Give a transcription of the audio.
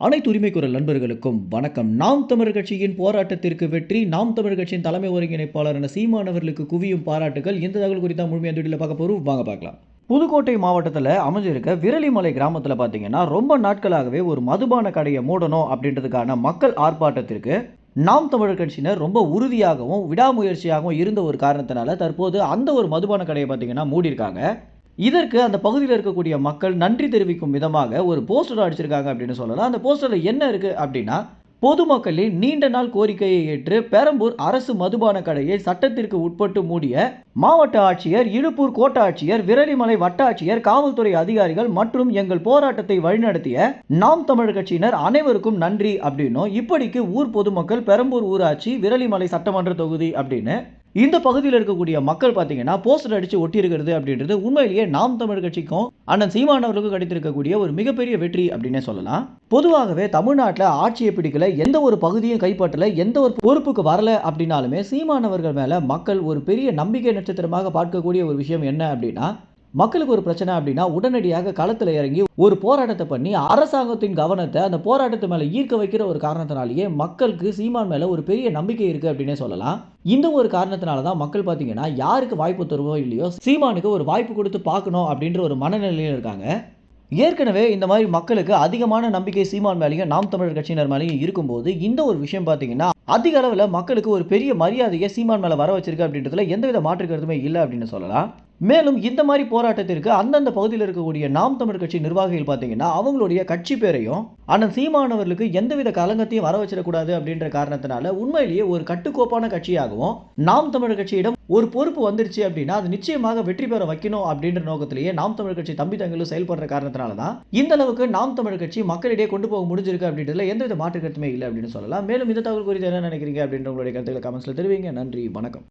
அனைத்து உரிமை குரல் நண்பர்களுக்கும் வணக்கம். நாம் தமிழர் கட்சியின் போராட்டத்திற்கு வெற்றி நாம் தமிழர் கட்சியின் தலைமை ஒருங்கிணைப்பாளரான சீமான் அவர்களுக்கு குவியும் பாராட்டுகள் இந்த தகவல் குறித்த முழுமையான வீடியோவில் பார்க்க போகிறோம் வாங்க பார்க்கலாம். புதுக்கோட்டை மாவட்டத்தில் அமைஞ்சிருக்க விரலிமலை கிராமத்தில் பார்த்தீங்கன்னா ரொம்ப நாட்களாகவே ஒரு மதுபான கடையை மூடணும் அப்படின்றதுக்கான மக்கள் ஆர்ப்பாட்டத்திற்கு நாம் தமிழர் கட்சியினர் ரொம்ப உறுதியாகவும் விடாமுயற்சியாகவும் இருந்த ஒரு காரணத்தினால தற்போது அந்த ஒரு மதுபான கடையை பார்த்தீங்கன்னா மூடியிருக்காங்க. இதற்கு அந்த பகுதியில் இருக்கக்கூடிய மக்கள் நன்றி தெரிவிக்கும் விதமாக ஒரு போஸ்டர் அடிச்சிருக்காங்க அப்படின்னு சொல்லலாம். அந்த போஸ்டரில் என்ன இருக்குது அப்படின்னா பொதுமக்களின் நீண்ட நாள் கோரிக்கையை ஏற்று பெரம்பூர் அரசு மதுபான கடையை சட்டத்திற்கு உட்பட்டு மூடிய மாவட்ட ஆட்சியர் இழுப்பூர் கோட்டாட்சியர் விரலிமலை வட்டாட்சியர் காவல்துறை அதிகாரிகள் மற்றும் எங்கள் போராட்டத்தை வழிநடத்திய நாம் தமிழர் கட்சியினர் அனைவருக்கும் நன்றி அப்படின்னும். இப்படிக்கு ஊர் பொதுமக்கள் பெரம்பூர் ஊராட்சி விரலிமலை சட்டமன்ற தொகுதி அப்படின்னு இந்த பகுதியில் இருக்கக்கூடிய மக்கள் பார்த்தீங்கன்னா போஸ்டர் அடித்து ஒட்டியிருக்கிறது அப்படின்றது உண்மையிலேயே நாம் தமிழ் கட்சிக்கும் அண்ணன் சீமான் அவர்களுக்கும் கிடைத்திருக்கக்கூடிய ஒரு மிகப்பெரிய வெற்றி அப்படின்னே சொல்லலாம். பொதுவாகவே தமிழ்நாட்டில் ஆட்சியை பிடிக்கல எந்த ஒரு பகுதியும் கைப்பற்றல எந்த ஒரு பொறுப்புக்கு வரல அப்படின்னாலுமே சீமானவர்கள் மேலே மக்கள் ஒரு பெரிய நம்பிக்கை நட்சத்திரமாக பார்க்கக்கூடிய ஒரு விஷயம் என்ன அப்படின்னா மக்களுக்கு ஒரு பிரச்சனை அப்படின்னா உடனடியாக களத்தில் இறங்கி ஒரு போராட்டத்தை பண்ணி அரசாங்கத்தின் கவனத்தை அந்த போராட்டத்து மேலே ஈர்க்க வைக்கிற ஒரு காரணத்தினாலேயே மக்களுக்கு சீமான் மேலே ஒரு பெரிய நம்பிக்கை இருக்குது அப்படின்னே சொல்லலாம். இந்த ஒரு காரணத்தினால தான் மக்கள் பார்த்தீங்கன்னா யாருக்கு வாய்ப்பு தருவோ இல்லையோ சீமானுக்கு ஒரு வாய்ப்பு கொடுத்து பார்க்கணும் அப்படின்ற ஒரு மனநிலையில் இருக்காங்க. ஏற்கனவே இந்த மாதிரி மக்களுக்கு அதிகமான நம்பிக்கை சீமான் மேலேயும் நாம் தமிழர் கட்சியினர் மேலேயும் இருக்கும்போது இந்த ஒரு விஷயம் பார்த்தீங்கன்னா அதிக அளவில் மக்களுக்கு ஒரு பெரிய மரியாதையை சீமான் மேலே வர வச்சிருக்கு அப்படின்றதுல எந்தவித மாற்று கருத்துமே இல்லை அப்படின்னு சொல்லலாம். மேலும் இந்த மாதிரி போராட்டத்திற்கு அந்தந்த பகுதியில் இருக்கக்கூடிய நாம் தமிழ் கட்சி நிர்வாகிகள் பார்த்தீங்கன்னா அவங்களுடைய கட்சி பேரையும் அண்ணன் சீமானவர்களுக்கு எந்தவித கலங்கத்தையும் வர வச்சிடக்கூடாது அப்படின்ற காரணத்தினால உண்மையிலேயே ஒரு கட்டுக்கோப்பான கட்சியாகவும் நாம் தமிழ் கட்சியிடம் ஒரு பொறுப்பு வந்துருச்சு அப்படின்னா அது நிச்சயமாக வெற்றி பெற வைக்கணும் அப்படின்ற நோக்கத்திலேயே நாம் தமிழ் கட்சி தம்பி தங்களும் செயல்படுற காரணத்தினால தான் இந்த அளவுக்கு நாம் தமிழ் கட்சி மக்களிடையே கொண்டு போக முடிஞ்சிருக்கு அப்படின்றதுல எந்தவித மாற்று கருத்துமே இல்லை அப்படின்னு சொல்லலாம். மேலும் இந்த தகவல் குறித்து என்ன நினைக்கிறீங்க அப்படின்ற உங்களுடைய கருத்துக்களை கமெண்ட்ஸில் தெரிவிங்க. நன்றி வணக்கம்.